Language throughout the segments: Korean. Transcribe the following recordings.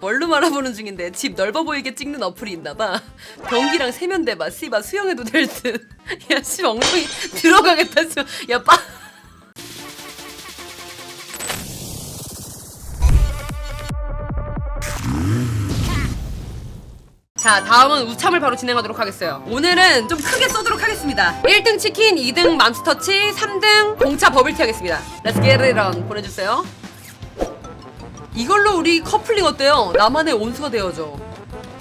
뭘로 말아보는 중인데 집 넓어 보이게 찍는 어플이 있나봐. 변기랑 세면대 봐. 씨바 수영해도 될 듯. 야, 씨 엉덩이 들어가겠다. 씨. 야, 빠. 자, 다음은 우참을 바로 진행하도록 하겠어요. 오늘은 좀 크게 쏘도록 하겠습니다. 1등 치킨, 2등 맘스터치, 3등 공차 버블티 하겠습니다. Get it on. 보내주세요. 이걸로 우리 커플링 어때요? 나만의 온수가 되어줘.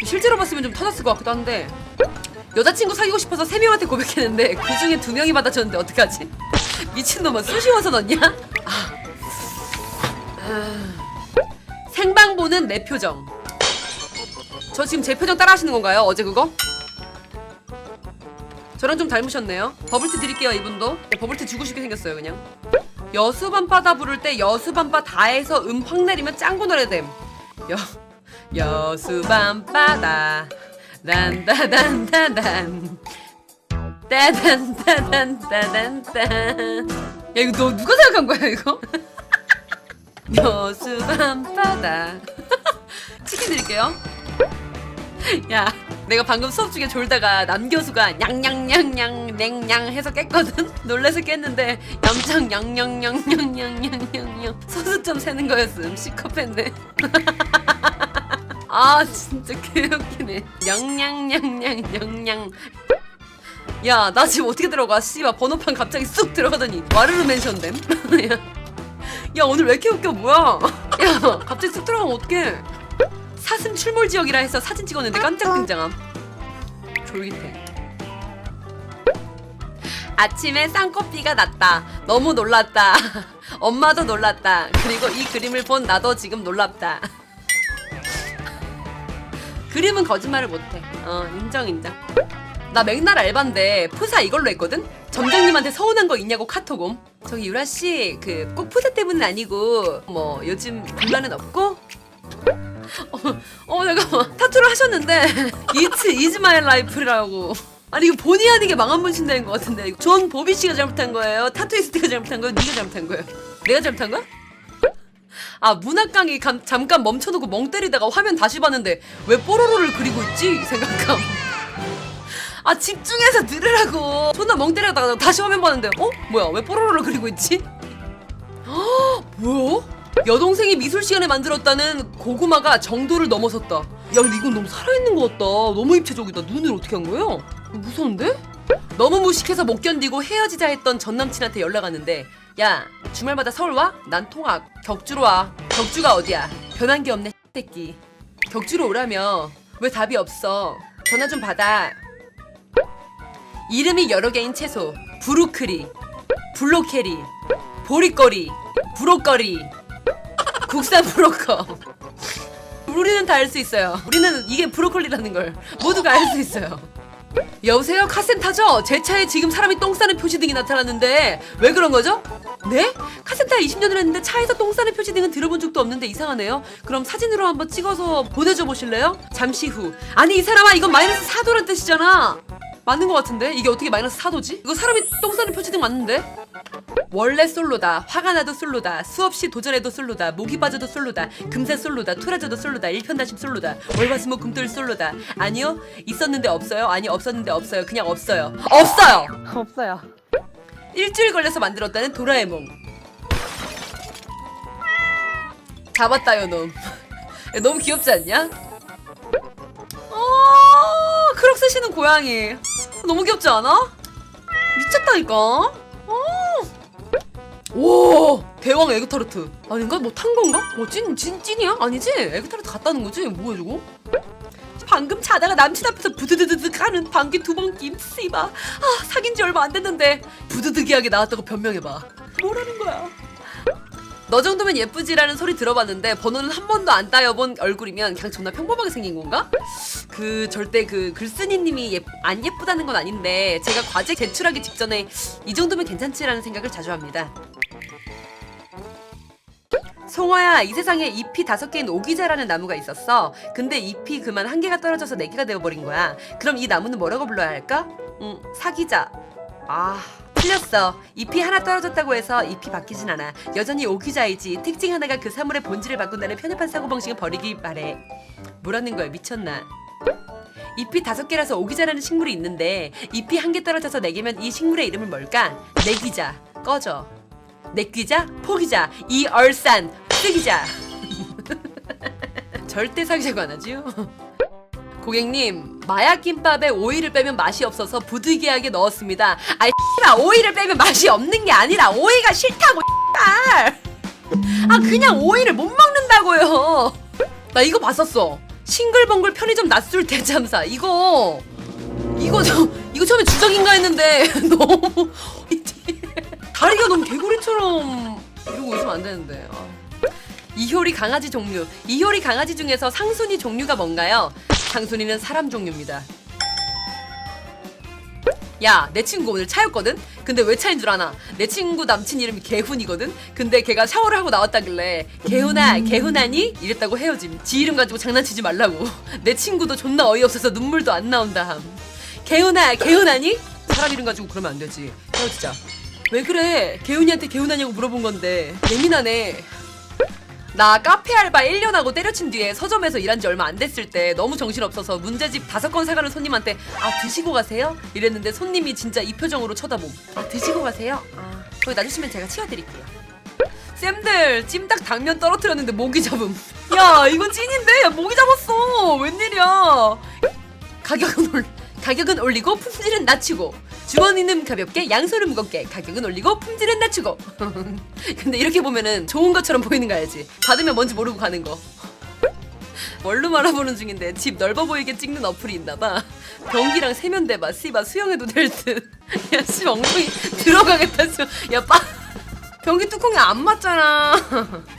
실제로 봤으면 좀 터졌을 것 같기도 한데 여자친구 사귀고 싶어서 세 명한테 고백했는데 그 중에 두 명이 받아줬는데 어떡하지? 미친놈아 수시워서 넣냐? 아. 아. 생방 보는 내 표정. 저 지금 제 표정 따라 하시는 건가요? 어제 그거? 저랑 좀 닮으셨네요. 버블티 드릴게요, 이분도. 네, 버블티 주고 싶게 생겼어요, 그냥. 여수밤바다 부를 때 여수밤바 다해서 음 확 내리면 짱구 노래됨. 여 여수밤바다 단다단다단 따단따단따단딴 야 이거 너 누가 생각한 거야 이거? 여수밤바다 치킨 드릴게요. 야, 내가 방금 수업 중에 졸다가 남 교수가 냥냥냥냥 냉냥 해서 깼거든. 놀래서 깼는데 얌창 냥냥냥냥냥냥냥 소수점 세는 거였음. 시커했네. 아 진짜 개웃기네. 냥냥냥냥 냥냥. 야, 나 지금 어떻게 들어가? 씨발 번호판 갑자기 쑥 들어가더니 와르르 멘션됨. 야, 야 오늘 왜 이렇게 웃겨? 뭐야? 야, 갑자기 쑥 들어가면 어떡해? 사슴 출몰 지역이라 해서 사진 찍었는데 깜짝 등장함. 졸깃해. 아침에 쌍꺼비가 났다. 너무 놀랐다. 엄마도 놀랐다. 그리고 이 그림을 본 나도 지금 놀랍다. 그림은 거짓말을 못해. 어, 인정, 인정. 나 맥날 알바인데 푸사 이걸로 했거든? 점장님한테 서운한 거 있냐고 카톡 옴. 저기 유라 씨, 그 꼭 푸사 때문은 아니고 뭐 요즘 불만은 없고? 어, 어 잠깐만 타투를 하셨는데 It's is my life라고. 아니 이거 본의 아니게 망한 분신다인 것 같은데. 존 보비 씨가 잘못한 거예요? 타투이스트가 잘못한 거예요? 네가 잘못한 거예요? 내가 잘못한 거야? 아 문학강이 감- 잠깐 멈춰놓고 멍 때리다가 화면 다시 봤는데 왜 뽀로로를 그리고 있지? 이 생각함. 아 집중해서 들으라고. 존나 멍 때리다가 다시 화면 봤는데 어? 뭐야 왜 뽀로로를 그리고 있지? 헉, 뭐야? 여동생이 미술 시간에 만들었다는 고구마가 정도를 넘어섰다. 야, 근데 이건 너무 살아있는 것 같다. 너무 입체적이다. 눈을 어떻게 한 거예요? 무서운데? 너무 무식해서 못 견디고 헤어지자 했던 전 남친한테 연락 왔는데 야 주말마다 서울 와? 난 통학 격주로 와 격주가 어디야 변한 게 없네 새끼 격주로 오라며 왜 답이 없어 전화 좀 받아 이름이 여러 개인 채소 브루크리 블로케리 보리거리 브로거리 국산 브로커. 우리는 다 알 수 있어요. 우리는 이게 브로콜리라는 걸 모두가 알 수 있어요. 여보세요? 카센터죠? 제 차에 지금 사람이 똥 싸는 표시등이 나타났는데 왜 그런 거죠? 네? 카센터 20년을 했는데 차에서 똥 싸는 표시등은 들어본 적도 없는데 이상하네요. 그럼 사진으로 한번 찍어서 보내줘 보실래요? 잠시 후. 아니 이 사람아 이건 마이너스 4도란 뜻이잖아. 맞는 것 같은데? 이게 어떻게 마이너스 4도지? 이거 사람이 똥 싸는 표시등 맞는데? 원래 솔로다. 화가 나도 솔로다. 수없이 도전해도 솔로다. 목이 빠져도 솔로다. 금세 솔로다. 투라져도 솔로다. 일편단심 솔로다. 월화수목 금토일 솔로다. 아니요? 있었는데 없어요? 아니 없었는데 없어요. 그냥 없어요. 없어요! 없어요. 일주일 걸려서 만들었다는 도라에몽 잡았다 요 놈. 야, 너무 귀엽지 않냐? 어 크록 쓰시는 고양이 너무 귀엽지 않아? 미쳤다니까 어. 오 대왕 에그타르트 아닌가? 뭐 탄 건가? 뭐 찐 찐 찐이야? 아니지? 에그타르트 갖다는 거지? 뭐야 저거? 방금 자다가 남친 앞에서 부드드드득 하는 방귀 두번낌 씨바 아 사귄 지 얼마 안 됐는데 부드득이하게 나왔다고 변명해봐 뭐라는 거야 너 정도면 예쁘지라는 소리 들어봤는데 번호는 한 번도 안 따여본 얼굴이면 그냥 존나 평범하게 생긴 건가? 그 절대 그 글쓴이님이 예, 안 예쁘다는 건 아닌데 제가 과제 제출하기 직전에 이 정도면 괜찮지라는 생각을 자주 합니다. 송화야 이 세상에 잎이 다섯 개인 오기자라는 나무가 있었어 근데 잎이 그만 한 개가 떨어져서 네 개가 되어버린 거야 그럼 이 나무는 뭐라고 불러야 할까? 응 사기자 아 틀렸어. 잎이 하나 떨어졌다고 해서 잎이 바뀌진 않아. 여전히 오기자이지. 특징 하나가 그 사물의 본질을 바꾼다는 편협한 사고 방식을 버리기 바래. 뭐라는 거야 미쳤나? 잎이 다섯 개라서 오기자라는 식물이 있는데 잎이 한 개 떨어져서 네 개면 이 식물의 이름은 뭘까? 내기자 꺼져. 내귀자 포기자 이얼산 쓰기자. 절대 상식 안 하지요. 고객님 마약 김밥에 오이를 빼면 맛이 없어서 부득이하게 넣었습니다. 아이 라 오이를 빼면 맛이 없는 게 아니라 오이가 싫다고 아 그냥 오이를 못 먹는다고요. 나 이거 봤었어. 싱글벙글 편의점 낮술 대참사 이거 이거 저 이거 처음에 주작인가 했는데 너무 다리가 너무 개구리처럼 이러고 있으면 안 되는데. 아. 이효리 강아지 종류. 이효리 강아지 중에서 상순이 종류가 뭔가요? 상순이는 사람 종류입니다. 야, 내 친구 오늘 차였거든? 근데 왜 차인 줄 아나? 내 친구 남친 이름이 개훈이거든? 근데 걔가 샤워를 하고 나왔다길래 개훈아, 개훈아니? 이랬다고 헤어짐. 지 이름 가지고 장난치지 말라고. 내 친구도 존나 어이없어서 눈물도 안 나온다 함. 개훈아, 개훈아니? 사람 이름 가지고 그러면 안 되지. 헤어지자. 왜 그래? 개훈이한테 개훈아냐고 물어본 건데. 예민하네. 나 카페 알바 1년 하고 때려친 뒤에 서점에서 일한 지 얼마 안 됐을 때 너무 정신없어서 문제집 다섯 건 사가는 손님한테 아 드시고 가세요? 이랬는데 손님이 진짜 이 표정으로 쳐다봄 아 드시고 가세요? 아 거기 놔주시면 제가 치워드릴게요. 쌤들 찜닭 당면 떨어뜨렸는데 모기 잡음. 야 이건 찐인데? 야 모기 잡았어. 웬일이야? 가격은 올 가격은 올리고 품질은 낮추고 주머니는 가볍게 양손은 무겁게 가격은 올리고 품질은 낮추고. 근데 이렇게 보면은 좋은 것처럼 보이는 거 알지? 받으면 뭔지 모르고 가는 거. 뭘로 말아보는 중인데 집 넓어 보이게 찍는 어플이 있나봐. 변기랑 세면대 봐. 씨바 수영해도 될듯야씨 엉덩이 들어가겠다 야빠 변기 뚜껑이 안 맞잖아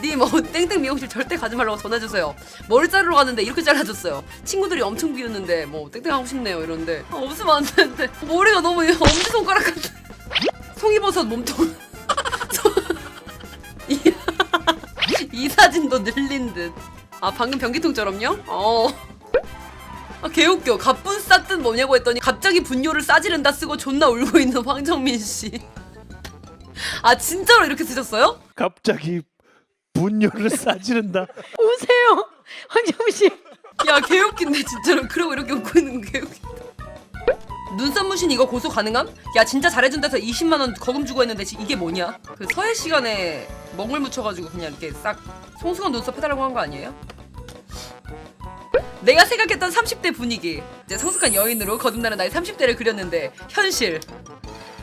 님, 어, 땡땡 미용실 절대 가지 말라고 전해주세요. 머리 자르러 갔는데 이렇게 잘라줬어요. 친구들이 엄청 비웃는데, 뭐, 땡땡 하고 싶네요. 이러는데, 아, 없으면 안 되는데. 머리가 너무 엄지 손가락 같아. 송이버섯 몸통. 소- 이, 이 사진도 늘린 듯. 아, 방금 변기통처럼요? 어. 아, 개웃겨. 갑분 쌌듯 뭐냐고 했더니 갑자기 분뇨를 싸지른다 쓰고 존나 울고 있는 황정민 씨. 아, 진짜로 이렇게 쓰셨어요? 갑자기 분뇨를 싸지른다. 오세요, 황정민 씨. 야 개웃긴데 진짜로 그러고 이렇게 웃고 있는 거 개웃긴다 눈썹 무신 이거 고소 가능함? 야 진짜 잘해준다서 20만원 거금 주고 했는데 지- 이게 뭐냐? 그 서해 시간에 먹물 묻혀가지고 그냥 이렇게 싹 송수건 눈썹 해달라고 한 거 아니에요? 내가 생각했던 30대 분위기 이제 성숙한 여인으로 거듭나는 나의 30대를 그렸는데 현실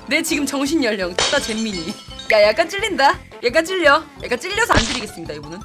내 지금 정신 연령 다 잼민이 야 약간 찔린다. 약간 찔려. 약간 찔려서 안 드리겠습니다 이분은